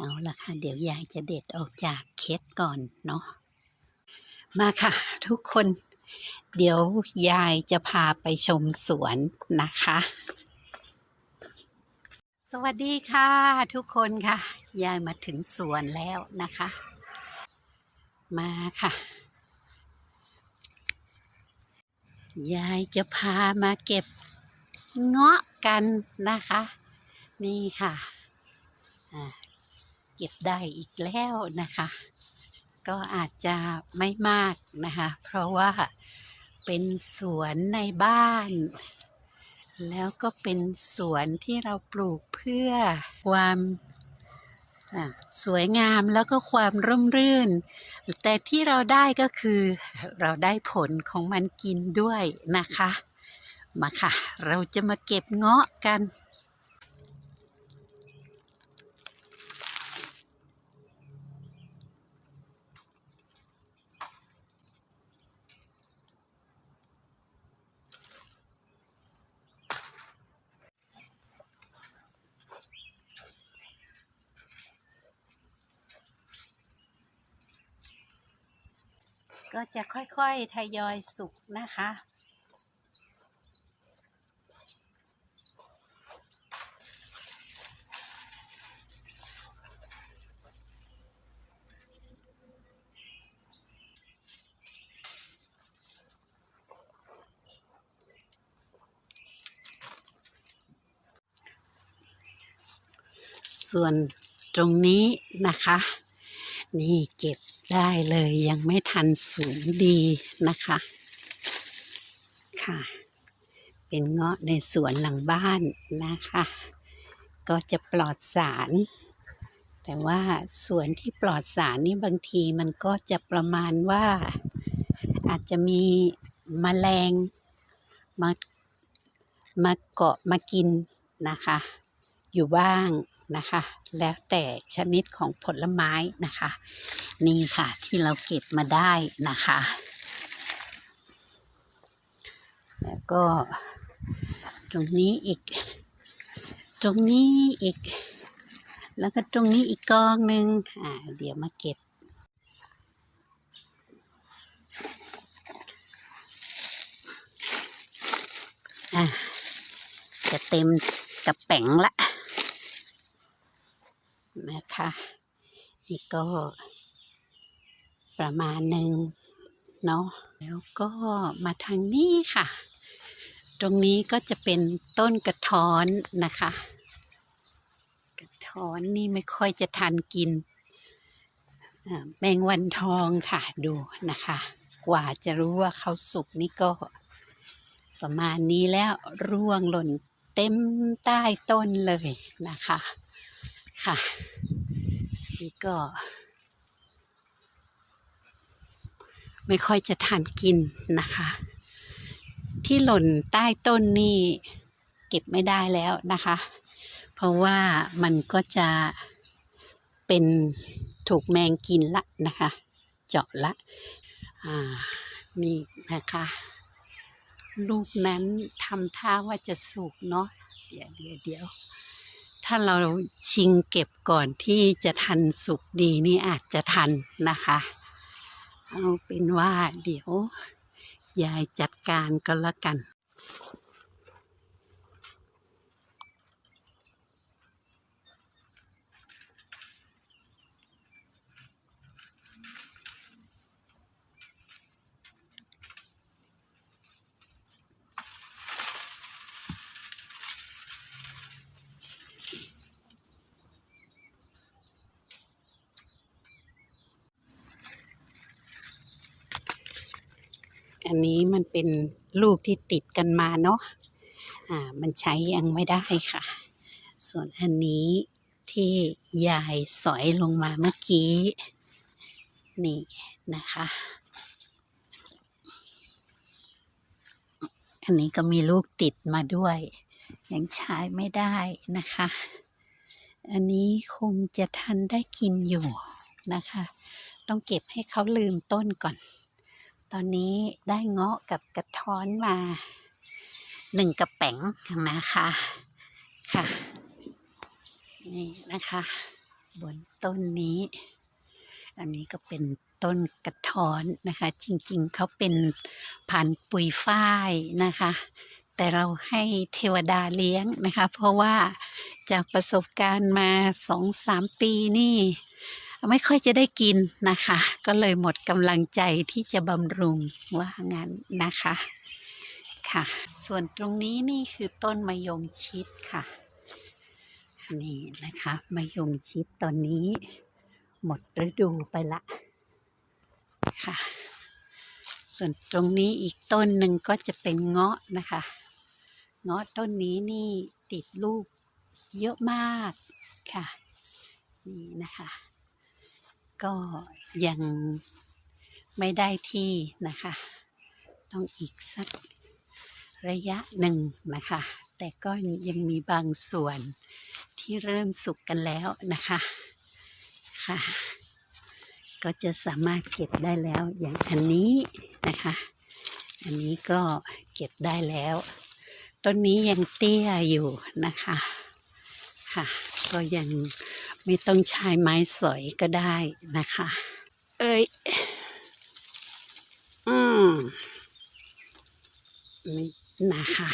เอาละค่ะ เดี๋ยวยายจะเด็ดออกจากเคสก่อนเนาะมาค่ะ ทุกคน เดี๋ยวยายจะพาไปชมสวนนะคะ สวัสดีค่ะ ทุกคนค่ะ ยายมาถึงสวนแล้วนะคะ มาค่ะ ยายจะพามาเก็บเงาะกันนะคะ นี่ค่ะอ่า เก็บได้อีกแล้วนะคะ ก็อาจจะไม่มากนะคะ เพราะว่าเป็นสวนในบ้าน แล้วก็เป็นสวนที่เราปลูกเพื่อความสวยงามแล้วก็ความร่มรื่น แต่ที่เราได้ก็คือเราได้ผลของมันกินด้วยนะคะ มาค่ะ เราจะมาเก็บเงาะกัน ก็จะค่อยๆทยอยสุกนะคะ ส่วนตรงนี้นะคะ นี่เก็บ ได้เลยยังไม่ทันสูงดีนะคะค่ะ เป็นเงาะในสวนหลังบ้านนะคะ ก็จะปลอดสาร แต่ว่าสวนที่ปลอดสารนี่บางทีมันก็จะประมาณว่า อาจจะมีแมลงมามาเกาะมากินนะคะ อยู่บ้าง นะคะ แล้วแต่ชนิดของผลไม้นะคะ นี่ค่ะที่เราเก็บมาได้นะคะ แล้วก็ ตรงนี้อีก ตรงนี้อีก แล้วก็ตรงนี้อีกกองหนึ่งอ่าเดี๋ยวมาเก็บอะจะเต็มกระแป๋งละ นะคะนี่ก็ ประมาณหนึ่งเนาะแล้วก็มาทางนี้ค่ะ ตรงนี้ก็จะเป็นต้นกระท้อนนะคะ กระท้อนนี่ไม่ค่อยจะทันกินแมงวันทองค่ะดูนะคะ กว่าจะรู้ว่าเขาสุกนี่ก็ ประมาณนี้แล้วร่วงหล่นเต็มใต้ต้นเลยนะคะ ค่ะ นี่ก็ ไม่ค่อยจะทานกินนะคะ ที่หล่นใต้ต้นนี่เก็บไม่ได้แล้วนะคะ เพราะว่ามันก็จะเป็นถูกแมงกินละนะคะ เจาะละ อ่า นี่นะคะลูกนั้นทำท่าว่าจะสุกเนาะเดี๋ยวเดี๋ยวเดี๋ยว ถ้าเราชิงเก็บก่อนที่จะทันสุกดีนี่อาจจะทันนะคะ เอาเป็นว่าเดี๋ยว ยายจัดการก็แล้วกัน อันนี้มันเป็นลูกที่ติดกันมาเนาะอ่ามันใช้ยังไม่ได้ค่ะ ส่วนอันนี้ที่ยายสอยลงมาเมื่อกี้ นี่นะคะ อันนี้ก็มีลูกติดมาด้วย ยังใช้ไม่ได้นะคะ อันนี้คงจะทันได้กินอยู่นะคะ ต้องเก็บให้เขาลืมต้นก่อน ตอนนี้ได้เงาะกับกระท้อนมาหนึ่งกระแป๋งนะคะค่ะ นี่นะคะ บนต้นนี้ อันนี้ก็เป็นต้นกระท้อนนะคะ จริงๆเขาเป็นพันธุ์ปุยฝ้ายนะคะ แต่เราให้เทวดาเลี้ยงนะคะ เพราะว่าจากประสบการณ์มาสองสามปีนี่ ไม่ค่อยจะได้กินนะคะ ก็เลยหมดกำลังใจที่จะบำรุงว่างั้นนะคะค่ะ ส่วนตรงนี้นี่คือต้นมะยงชิดค่ะ นี่นะคะมะยงชิดตอนนี้ หมดฤดูไปละค่ะ ส่วนตรงนี้อีกต้นหนึ่งก็จะเป็นเงาะนะคะ เงาะต้นนี้นี่ติดลูกเยอะมากค่ะ นี่นะคะ ก็ยังไม่ได้ที่นะคะ ต้องอีกสักระยะหนึ่งนะคะ แต่ก็ยังมีบางส่วนที่เริ่มสุกกันแล้วนะคะค่ะ ก็จะสามารถเก็บได้แล้วอย่างอันนี้นะคะ อันนี้ก็เก็บได้แล้วต้นนี้ยังเตี้ยอยู่นะคะค่ะ ก็ยัง ไม่ต้องใช้ไม้สอยก็ได้นะคะ เอ้ย อืมนี่นะคะ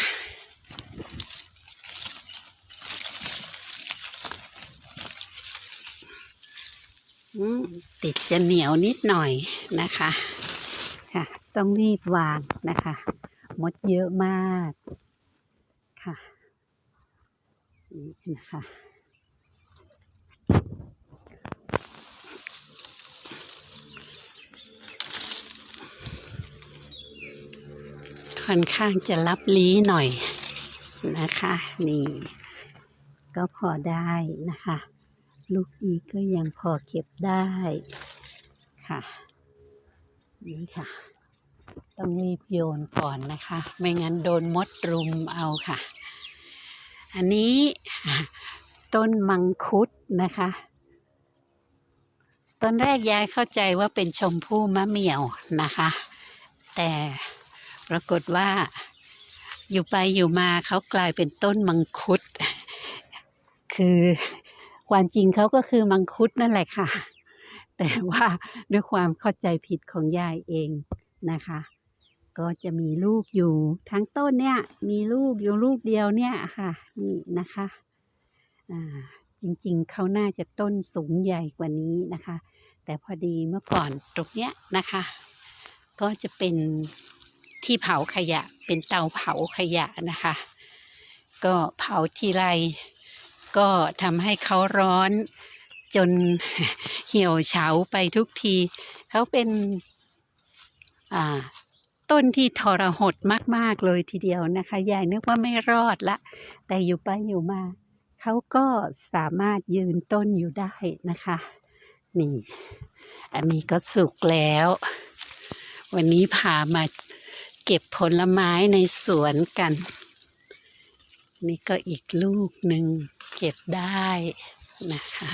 อืมติดจะเหนียวนิดหน่อยนะคะค่ะ ต้องรีบวางนะคะ มดเยอะมากค่ะนี่นะคะ ค่อนข้างจะรับลี้หน่อยนะคะ นี่ ก็พอได้นะคะ ลูกอีกก็ยังพอเก็บได้ค่ะ นี่ค่ะ ต้องรีบโยนก่อนนะคะ ไม่งั้นโดนมดรุมเอาค่ะ อันนี้ต้นมังคุดนะคะตอนแรกยายเข้าใจว่าเป็นชมพู่มะเหมี่ยวนะคะ แต่ ปรากฏว่าอยู่ไปอยู่มาเขากลายเป็นต้นมังคุด คือความจริงเขาก็คือมังคุดนั่นแหละค่ะ แต่ว่าด้วยความเข้าใจผิดของยายเองนะคะ ก็จะมีลูกอยู่ทั้งต้นเนี่ย มีลูกอยู่ลูกเดียวเนี่ยค่ะ นี่นะคะอ่าจริงๆเขาน่าจะต้นสูงใหญ่กว่านี้นะคะ แต่พอดีเมื่อก่อนตรงเนี้ยนะคะ ก็จะเป็น ที่เผาขยะ เป็นเตาเผาขยะนะคะ ก็เผาทีไรก็ทำให้เขาร้อนจนเหี่ยวเฉาไปทุกที เขาเป็นต้นที่ทรหดมาก ๆ เลยทีเดียวนะคะยายนึกว่าไม่รอดละ แต่อยู่ไปอยู่มา เขาก็สามารถยืนต้นอยู่ได้นะคะ นี่ อันนี้ก็สุกแล้ว วันนี้พามา เก็บผลไม้ในสวนกัน นี่ก็อีกลูกหนึ่งเก็บได้นะคะ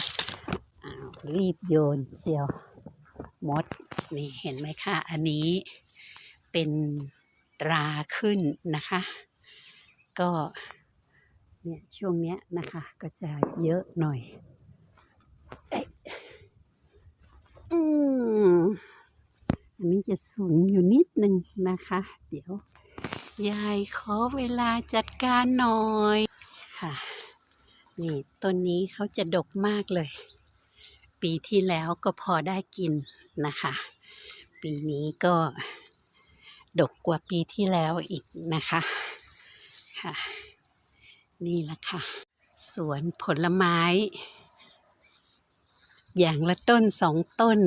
อ้าวรีบโยนเชียวมดนี่เห็นไหมคะอันนี้เป็นราขึ้นนะคะ ก็เนี่ยช่วงเนี้ยนะคะก็จะเยอะหน่อยเอ๊ะอืม อันนี้จะสูงอยู่นิดนึงนะคะ เดี๋ยวยายขอเวลาจัดการหน่อยค่ะ นี่ต้นนี้เขาจะดกมากเลย ปีที่แล้วก็พอได้กินนะคะ ปีนี้ก็ดกกว่าปีที่แล้วอีกนะคะค่ะ นี่ละค่ะ สวนผลไม้ อย่างละต้นสองต้น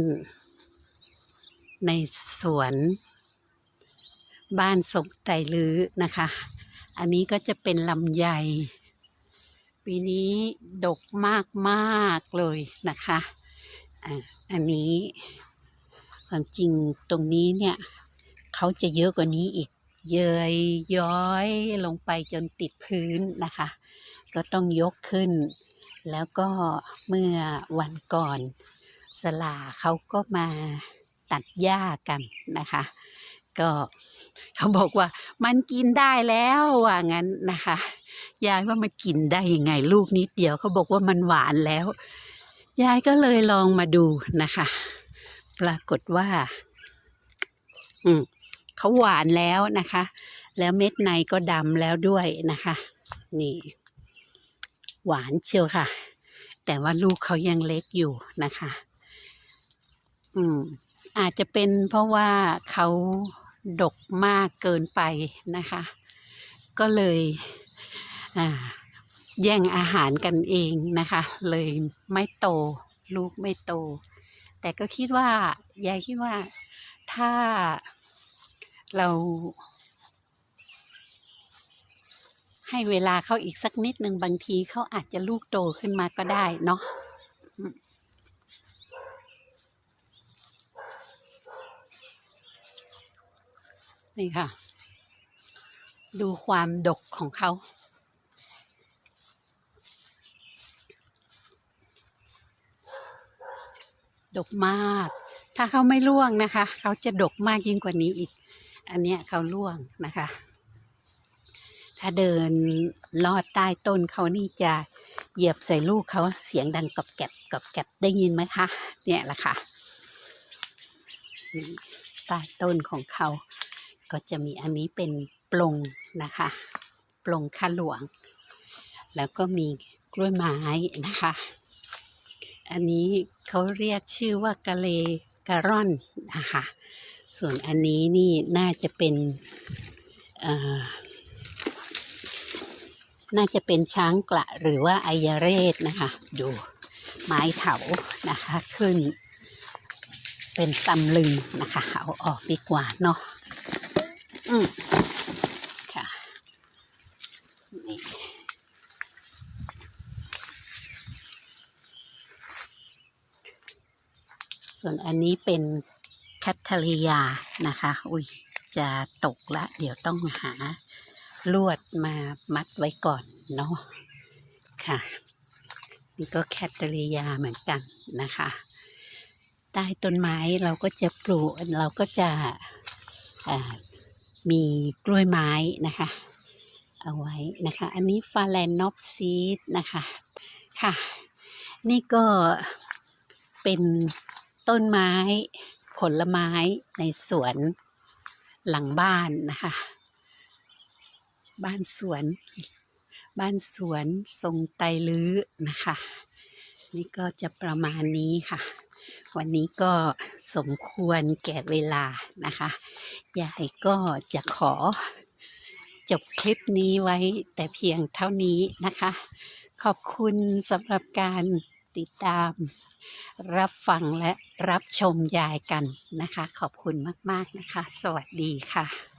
ในสวนบ้านสกไตลื้อนะคะ อันนี้ก็จะเป็นลำไย ปีนี้ดกมากมากเลยนะคะอะอันนี้ความจริงตรงนี้เนี่ยเขาจะเยอะกว่านี้อีก เยยย้อยลงไปจนติดพื้นนะคะ ก็ต้องยกขึ้น แล้วก็เมื่อวันก่อนสลาเขาก็มา ตัดหญ้ากันนะคะ ก็เขาบอกว่ามันกินได้แล้วว่างั้นนะคะยายว่ามันกินได้ยังไงลูกนิดเดียวเขาบอกว่ามันหวานแล้ว ยายก็เลยลองมาดูนะคะ ปรากฏว่า อืมเขาหวานแล้วนะคะ แล้วเม็ดในก็ดำแล้วด้วยนะคะ นี่ หวานเชียวค่ะ แต่ว่าลูกเขายังเล็กอยู่นะคะ อืม อาจจะเป็นเพราะว่าเขาดกมากเกินไปนะคะ ก็เลยแย่งอาหารกันเองนะคะ เลยไม่โตลูกไม่โต แต่ก็คิดว่ายายคิดว่าถ้าเราให้เวลาเขาอีกสักนิดหนึ่งบางทีเขาอาจจะลูกโตขึ้นมาก็ได้เนาะอืม นี่ค่ะ ดูความดกของเขา ดกมาก ถ้าเขาไม่ร่วงนะคะ เขาจะดกมากยิ่งกว่านี้อีก อันเนี้ยเขาร่วงนะคะ ถ้าเดินลอดใต้ต้นเขานี่จะเหยียบใส่ลูกเขาเสียงดังกรอบแกรบกรอบแกรบได้ยินไหมคะ เนี่ยแหละค่ะใต้ต้นของเขา ก็จะมีอันนี้เป็นปลงนะคะปลงข้าหลวง แล้วก็มีกล้วยไม้นะคะ อันนี้เขาเรียกชื่อว่ากะเลกะร่อนนะคะส่วนอันนี้นี่น่าจะเป็นน่าจะเป็นช้างกระหรือว่าไอยเรศนะคะ ดูไม้เถานะคะขึ้น เป็นตำลึงนะคะเอาออกดีกว่าเนาะ อืมค่ะนี่ส่วนอันนี้เป็นแคทเทอริยานะคะ อุ้ยจะตกละ เดี๋ยวต้องหาลวดมามัดไว้ก่อนเนาะค่ะ นี่ก็แคทเทอริยาเหมือนกันนะคะใต้ต้นไม้เราก็จะปลูกเราก็จะอ่า มีกล้วยไม้นะคะ เอาไว้นะคะ อันนี้ฟาแลนนอปซีดนะคะ ค่ะ นี่ก็เป็นต้นไม้ผลไม้ในสวนหลังบ้านนะคะ บ้านสวน บ้านสวนทรงไตลื้อนะคะ นี่ก็จะประมาณนี้ค่ะ วันนี้ก็สมควรแก่เวลานะคะ ยายก็จะขอจบคลิปนี้ไว้แต่เพียงเท่านี้นะคะ ขอบคุณสำหรับการติดตาม รับฟังและรับชมยายกันนะคะ ขอบคุณมาก ๆ นะคะ สวัสดีค่ะ